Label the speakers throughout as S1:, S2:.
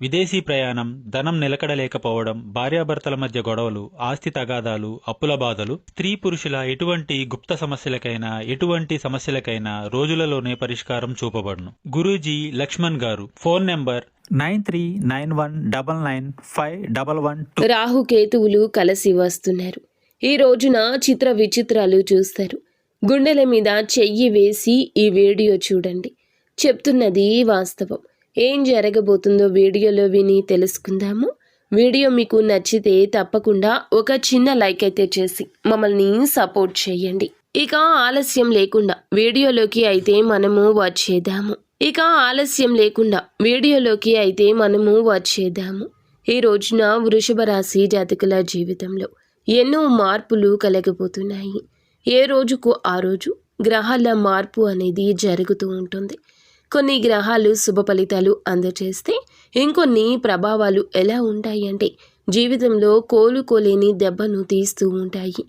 S1: విదేశీ ప్రయాణం ధనం నిలకడలేకపోవడం భార్యాభర్తల మధ్య గొడవలు ఆస్తి తగాదాలు అప్పుల బాధలు స్త్రీ పురుషుల ఎటువంటి గుప్త సమస్యలకైనా ఎటువంటి సమస్యలకైనా రోజులలోనే పరిష్కారం చూపబడును. Guruji Laxman garu phone number nine three nine one double nine five double one
S2: రాహుకేతువులు కలిసి వస్తున్నారు. ఈ రోజున చిత్ర విచిత్రాలు చూస్తారు. గుండెల మీద చెయ్యి వేసి ఈ వీడియో చూడండి. చెప్తున్నది వాస్తవం. ఏం జరగబోతుందో వీడియోలో విని తెలుసుకుందాము. వీడియో మీకు నచ్చితే తప్పకుండా ఒక చిన్న లైక్ అయితే చేసి మమ్మల్ని సపోర్ట్ చేయండి. ఇక ఆలస్యం లేకుండా వీడియోలోకి అయితే మనము వచ్చేద్దాము. ఇక ఆలస్యం లేకుండా వీడియోలోకి అయితే మనము వచ్చేద్దాము. ఈ రోజున వృషభ రాశి జాతకుల జీవితంలో ఎన్నో మార్పులు కలగబోతున్నాయి. ఏ రోజుకు ఆ రోజు గ్రహాల మార్పు అనేది జరుగుతూ ఉంటుంది. కొన్ని గ్రహాలు శుభ ఫలితాలు అందజేస్తే ఇంకొన్ని ప్రభావాలు ఎలా ఉంటాయి అంటే జీవితంలో కోలుకోలేని దెబ్బను తీస్తూ ఉంటాయి.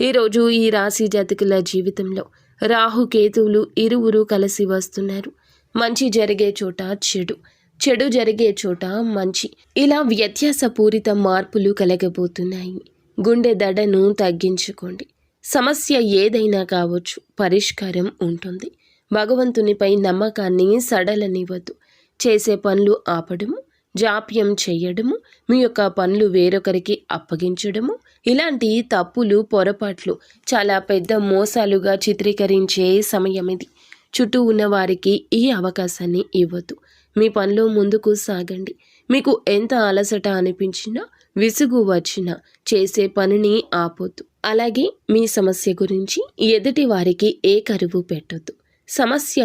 S2: ఈరోజు ఈ రాశి జాతకుల జీవితంలో రాహు కేతువులు ఇరువురు కలిసి వస్తున్నారు. మంచి జరిగే చోట చెడు చెడు జరిగే చోట మంచి. ఇలా వ్యత్యాసపూరిత మార్పులు కలగబోతున్నాయి. గుండె దడను తగ్గించుకోండి. సమస్య ఏదైనా కావచ్చు పరిష్కారం ఉంటుంది. భగవంతునిపై నమ్మకాన్ని సడలనివ్వద్దు చేసే పనులు ఆపడము జాప్యం చేయడము మీ యొక్క పనులు వేరొకరికి అప్పగించడము ఇలాంటి తప్పులు పొరపాట్లు చాలా పెద్ద మోసాలుగా చిత్రీకరించే సమయం ఇది. చుట్టూ ఉన్న వారికి ఈ అవకాశాన్ని ఇవ్వద్దు మీ పనిలో ముందుకు సాగండి. మీకు ఎంత అలసట అనిపించినా విసుగు వచ్చినా చేసే పనిని ఆపొద్దు. అలాగే మీ సమస్య గురించి ఎదుటి వారికి ఏ కరువు పెట్టొద్దు. సమస్య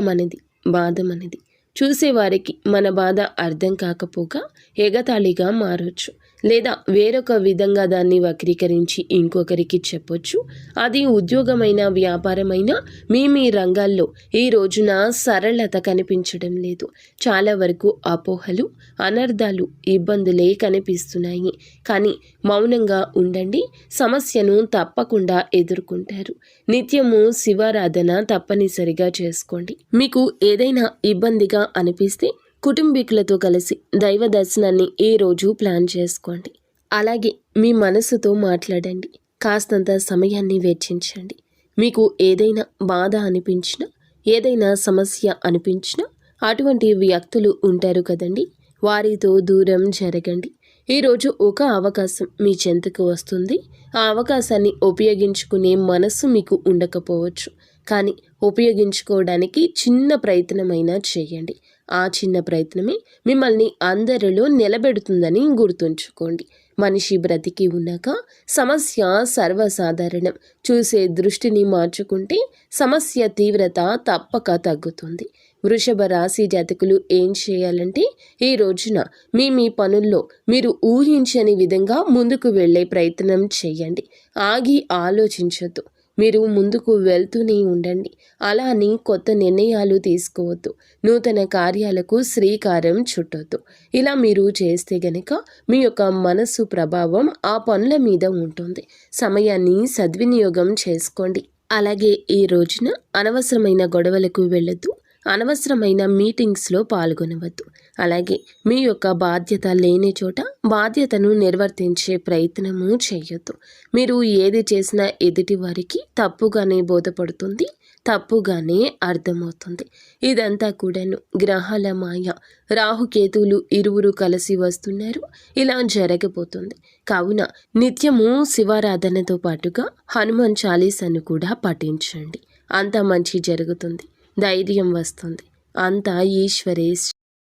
S2: బాధమనిది. చూసేవారికి మన బాధ అర్థం కాకపోగా ఎగతాళిగా మారొచ్చు. లేదా వేరొక విధంగా దాన్ని వక్రీకరించి ఇంకొకరికి చెప్పొచ్చు. అది ఉద్యోగమైన వ్యాపారమైన మీ మీ రంగాల్లో ఈ రోజున సరళత కనిపించడం లేదు. చాలా వరకు అపోహలు అనర్థాలు ఇబ్బందులే కనిపిస్తున్నాయి. కానీ మౌనంగా ఉండండి. సమస్యను తప్పకుండా ఎదుర్కొంటారు. నిత్యము శివారాధన తప్పనిసరిగా చేసుకోండి. మీకు ఏదైనా ఇబ్బందిగా అనిపిస్తే కుటుంబీకులతో కలిసి దైవ దర్శనాన్ని ఏ రోజు ప్లాన్ చేసుకోండి. అలాగే మీ మనసుతో మాట్లాడండి. కాస్తంత సమయాన్ని వెచ్చించండి. మీకు ఏదైనా బాధ అనిపించినా ఏదైనా సమస్య అనిపించినా అటువంటి వ్యక్తులు ఉంటారు కదండి. వారితో దూరం జరగండి. ఈరోజు ఒక అవకాశం మీ చెంతకు వస్తుంది. ఆ అవకాశాన్ని ఉపయోగించుకునే మనస్సు మీకు ఉండకపోవచ్చు. కానీ ఉపయోగించుకోవడానికి చిన్న ప్రయత్నమైనా చేయండి. ఆ చిన్న ప్రయత్నమే మిమ్మల్ని అందరిలో నిలబెడుతుందని గుర్తుంచుకోండి. మనిషి బ్రతికి ఉన్నాక సమస్య సర్వసాధారణం. చూసే దృష్టిని మార్చుకుంటే సమస్య తీవ్రత తప్పక తగ్గుతుంది. వృషభ రాశి జాతకులు ఏం చేయాలంటే ఈ రోజున మీ మీ పనుల్లో మీరు ఊహించని విధంగా ముందుకు వెళ్ళే ప్రయత్నం చేయండి. ఆగి ఆలోచించొద్దు. మీరు ముందుకు వెళ్తూనే ఉండండి. అలా అని కొత్త నిర్ణయాలు తీసుకోవద్దు. నూతన కార్యాలకు శ్రీకారం చుట్టొద్దు. ఇలా మీరు చేస్తే గనక మీ యొక్క మనసు ప్రభావం ఆ పనుల మీద ఉంటుంది. సమయాన్ని సద్వినియోగం చేసుకోండి. అలాగే ఈ రోజున అనవసరమైన గొడవలకు వెళ్ళొద్దు. అనవసరమైన మీటింగ్స్లో పాల్గొనవద్దు. అలాగే మీ యొక్క బాధ్యత లేని చోట బాధ్యతను నిర్వర్తించే ప్రయత్నము చేయొద్దు. మీరు ఏది చేసినా ఎదుటి వారికి తప్పుగానే బోధపడుతుంది తప్పుగానే అర్థమవుతుంది. ఇదంతా కూడాను గ్రహాల మాయ. రాహుకేతువులు ఇరువురు కలిసి వస్తున్నారు ఇలా జరగబోతుంది. కావున నిత్యము శివారాధనతో పాటుగా హనుమాన్ చాలీసాను కూడా పఠించండి. అంత మంచి జరుగుతుంది ధైర్యం వస్తుంది. అంతా ఈశ్వరే